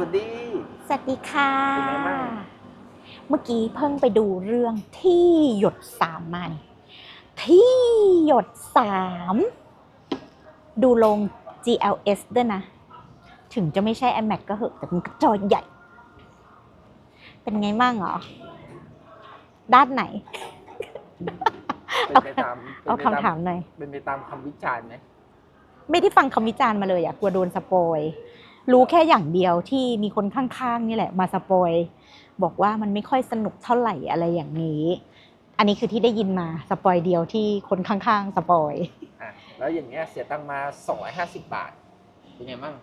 วัสดี สวัสดีค่ะ เป็นไงบ้าง เมื่อกี้เพิ่งไปดูเรื่องที่หยดสามมัน ที่หยดสามดูลง GLS ด้วยนะ ถึงจะไม่ใช่ iMac ก็เหอะแต่มันก็จอใหญ่ เป็นไงมั่งเหรอ ด้านไหน เป็นไปตามเอาเป็นไปตคำถามหน่อย เป็นไปตามคำวิจารณ์ไหม ไม่ได้ฟังคำวิจารณ์มาเลยอะกลัวโดนสปอย รู้แค่อย่างเดียวที่มีคนข้างๆนี่แหละมาสปอยบอกว่ามันไม่ค่อยสนุกเท่าไหร่อะไรอย่างนี้ อันนี้คือที่ได้ยินมาสปอยเดียวที่คนข้างๆสปอยอะแล้วอย่างเงี้ยเสียตังค์มา 250 บาท เป็นไงมั่ง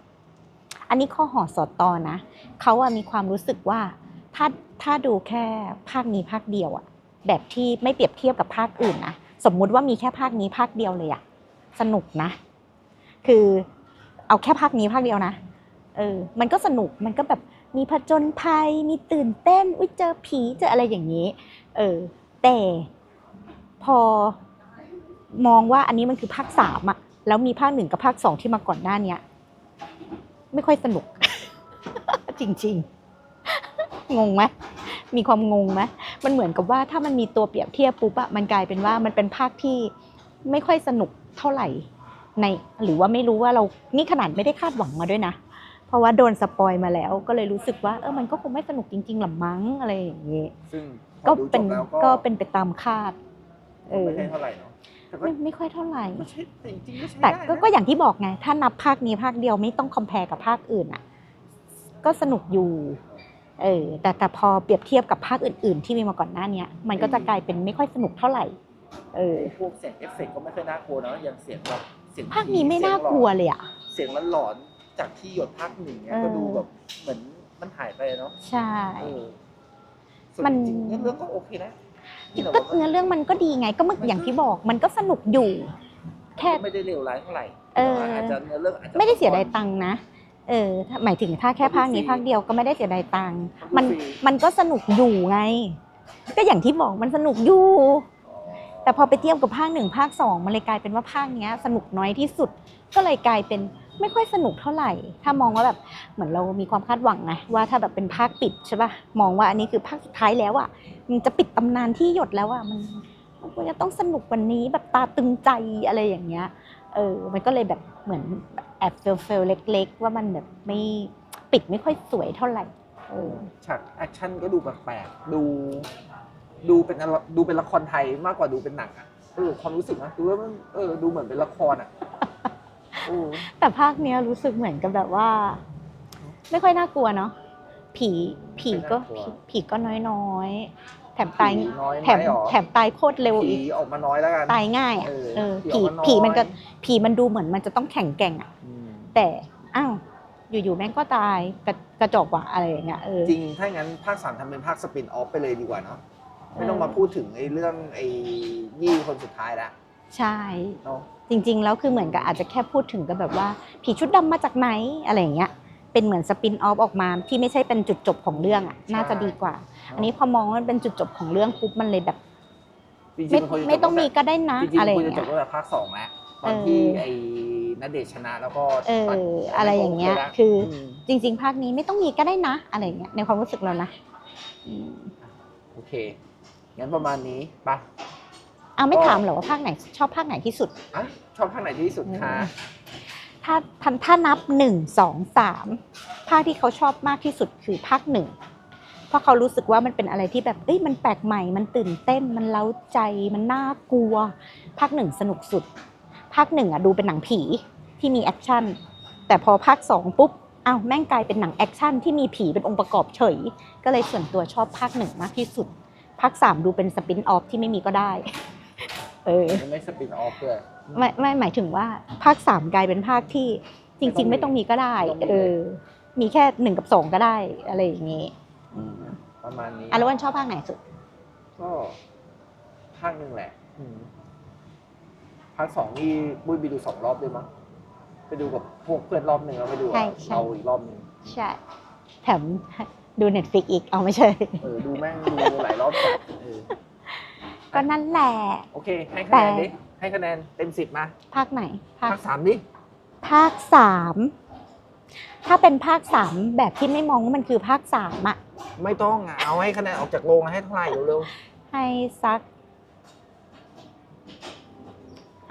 อันนี้ข้อหอสอตอนะเขาอะมีความรู้สึกว่าถ้าถ้าดูแค่ภาคนี้ภาคเดียวอะแบบที่ไม่เปรียบเทียบกับภาคอื่นนะสมมุติว่ามีแค่ภาคนี้ภาคเดียวเลยอะสนุกนะ คือเอาแค่ภาคนี้ภาคเดียวนะ เออ มันก็สนุก มันก็แบบมีผจญภัย มีตื่นเต้น อุ้ยเจอผี เจออะไรอย่างนี้ เออ แต่พอมองว่าอันนี้มันคือภาคสามอะแล้วมีภาคหนึ่งกับภาคสองที่มาก่อนหน้าเนี้ย ไม่ค่อยสนุก จริงๆ งงไหมมีความงงไหมมันเหมือนกับว่าถ้ามันมีตัวเปรียบเทียบปุ๊บอะมันกลายเป็นว่ามันเป็นภาคที่ไม่ค่อยสนุกเท่าไหร่ในหรือว่าไม่รู้ว่าเรานี่ขนาดไม่ได้คาดหวังมาด้วยนะ เพราะว่าโดนสปอยมาแล้ว ก็เลยรู้สึกว่าเออมันก็คงไม่สนุกจริงๆหรอมั้งอะไรอย่างเงี้ยซึ่งพก็อดูจเป็นบแล้วก็เป็นไปตามคาด เออไม่ใช่เท่าไหร่เนาะแต่ก็ไม่ไม่ค่อยเท่าไหร่ไม่ใช่แต่จริงๆก็ใช้แต่ได้ก็นะก็อย่างที่บอกไง ถ้านับภาคนี้ภาคเดียวไม่ต้องคอมเพลกับภาคอื่นอะ ก็สนุกอยู่ เออ แต่แต่พอเปรียบเทียบกับภาคอื่น ๆ ที่มีมาก่อนหน้าเนี้ยมันก็จะกลายเป็นไม่ค่อยสนุกเท่าไหร่ เออพวกเสียงเอฟเฟกต์ก็ไม่ค่อยน่ากลัวเนาะอย่างเสียงแบบเสียงภาคนี้ไม่น่ากลัวเลยอะ เสียงหลอนๆ จากที่หยดภาคหนึ่งเนี่ยเออก็ดูแบบเหมือนมันหายไปเนาะใช่เออส่วนมันจริงๆเรื่องก็โอเคนะที่เราก็ว่าเนื้อเรื่องมันก็ดีไงก็เมื่ออย่างที่บอกมันก็สนุกอยู่แค่ไม่ได้เลวร้ายเท่าไหร่เออแต่ว่าอาจจะเนื้อเรื่องอาจจะไม่ได้เสียดายตังค์นะเออถ้าหมายถึงถ้าแค่ภาคนี้ภาคเดียวก็ไม่ได้เสียดายตังค์มันฟรีมันก็สนุกอยู่ไง ก็อย่างที่บอกมันสนุกอยู่อ๋อแต่พอไปเทียบกับภาคหนึ่งภาคสองมันเลยกลายเป็นว่าภาคเนี้ย สนุกน้อยที่สุด ก็เลยกลายเป็น ไม่ค่อยสนุกเท่าไหร่ ถ้ามองว่าแบบเหมือนเรามีความคาดหวังไงว่าถ้าแบบเป็นภาคปิดใช่ป่ะมองว่าอันนี้คือภาคสุดท้ายแล้วอะมันจะปิดตำนานที่หยดแล้วอะมันมันควรจะต้องสนุกว่านี้แบบตาตึงใจอะไรอย่างเงี้ยเออมันก็เลยแบบเหมือนแอบเฟลเฟลเล็ก ๆ ว่ามันแบบไม่ปิดไม่ค่อยสวยเท่าไหร่เออฉากแอคชั่นก็ดูแปลกๆดูดูเป็นดูเป็นละครไทยมากกว่าดูเป็นหนังอะเออความรู้สึกนะดูว่ามันเออดูเหมือนเป็นละครอะ แต่ภาคเนี้ยรู้สึกเหมือนกับแบบว่า ไม่ค่อยน่ากลัวเนาะผีผีก็ผีผีก็น้อยๆแถมตายผีน้อยไหแถมหรอแถมตายโคตรเร็วผีอีกออกมาน้อยแล้วกันตายง่ายอะเออเออผีผีออกมาน้อยผีมันก็ผีมันดูเหมือนมันจะต้องแข็งแกร่งอะอืมแต่อ้าวอยู่ๆแม่งก็ตายกระกระจอกว่ะอะไรอย่างเงี้ยเออจริงถ้างั้นภาคสามทำเป็นภาคสปินออฟไปเลยดีกว่าเนาะไม่ต้องเออมาพูดถึงไอ้เรื่องไอ้ยี่คนสุดท้ายละ ใช่ เนาะจริงๆ แล้วคือเหมือนกับอาจจะแค่พูดถึงกันแบบว่า ผีชุดดำมาจากไหนอะไรอย่างเงี้ยเป็นเหมือนสปินออฟออกมาที่ไม่ใช่เป็นจุดจบของเรื่องอะน่าจะดีกว่า อันนี้พอมองว่ามันเป็นจุดจบของเรื่องปุ๊บมันเลยแบบ จริงๆไม่นควรจะไม่ต้องจบมีตั้ก็ได้นะจริงๆอะไรอควรย่างจะจเงี้บย ตั้งแต่ภาคสองแล้วตอนเออที่ไอ้นเดชน์ชนะแล้วก็เออปัดอะไรอย่างเงี้ยโละคือ มจริง ๆ ภาคนี้ไม่ต้องมีก็ได้นะ อะไรอย่างเงี้ยในความรู้สึกเรานะอืมโอเคงั้นประมาณนี้ปะ เอาไม่ก็ถามเหรอว่าภาคไหน ชอบภาคไหนที่สุด อะชอบภาคไหนที่สุดคะถ้าทันถ้านับหนึ่งสองสามภาคที่เขาชอบมากที่สุดคือภาคหนึ่งเพราะเขารู้สึกว่ามันเป็นอะไรที่แบบเอ้ยมันแปลกใหม่มันตื่นเต้นมันเล้าใจมันน่ากลัว ภาคหนึ่งสนุกสุด ภาคหนึ่งอะดูเป็นหนังผีที่มีแอคชั่นแต่พอภาคสองปุ๊บอ้าวแม่งกลายเป็นหนังแอคชั่นที่มีผีเป็นองค์ประกอบเฉย ก็เลยส่วนตัวชอบภาคหนึ่งมากที่สุด ภาคสามดูเป็นสปินออฟที่ไม่มีก็ได้ เออยังไม่สปินออฟด้วยไม่ไม่หมายถึงว่าภาคสามกลายเป็นภาคที่จริง ๆ ไม่ต้องมีก็ได้ไม่ต้องมีเออ มีแค่หนึ่งกับสองก็ได้อะไรอย่างงี้อืมประมาณนี้อะแล้ววันชอบภาคไหนสุด ก็ภาคหนึ่งแหละอืมภาคสองนี่บุ้ยไปดูสองรอบด้วยมั้งไปดูกับพวกเพื่อนรอบหนึ่งแล้วไปดูกับใช่ใช่เราอีกรอบหนึ่งใช่แถมดูเน็ตฟิกอีกเอาไม่ใช่เออดูแม่งดูหลายรอบจัดเออ ก็นั่นแหละ โอเค ให้คะแนนแต่ดิให้คะแนนเต็มสิบมา ภาคไหน ภาคภาคสามดิภาคสามถ้าเป็นภาคสามแบบที่ไม่มองว่ามันคือภาคสามอะไม่ต้องอะเอาให้คะแนนออกจากโรงให้เท่าไหร่เร็วให้สัก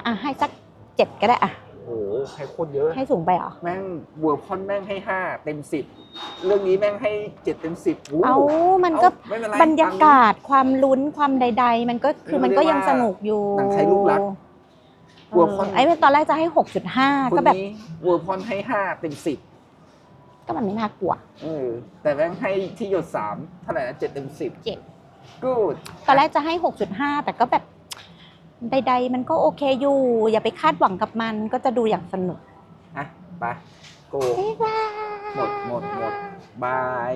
อะให้สักเจ็ดก็ได้อะ ๆโอ้โหให้โคตรเยอะ ให้สูงไปเหรอ แม่งเวอร์พอนแม่งให้ห้าเต็มสิบ เรื่องนี้แม่งให้เจ็ดเต็มสิบเอามันก็เไม่เป็นไรบรรยากาศความลุ้นความใด ๆ มันก็คือมันก็ยังสนุกอยู่หนังไทยลูกรักเอวัวอพอนไอ้ตอนแรกจะให้หกจุดห้าคนก็แบบนี้เวอร์พอนให้ห้าเต็มสิบก็มันไม่น่ากลัวเออแต่แม่งให้ที่หยดสามเท่าไหร่นะเจ็ดเต็มสิบเจ็ดกูดตอนแรกจะให้หกจุดห้าแต่ก็แบบใด ๆ มันก็โอเคอยู่ อย่าไปคาดหวังกับมันก็จะดูอย่างสนุกอะไปโกบ๊ายบาย หมดหมดหมดบาย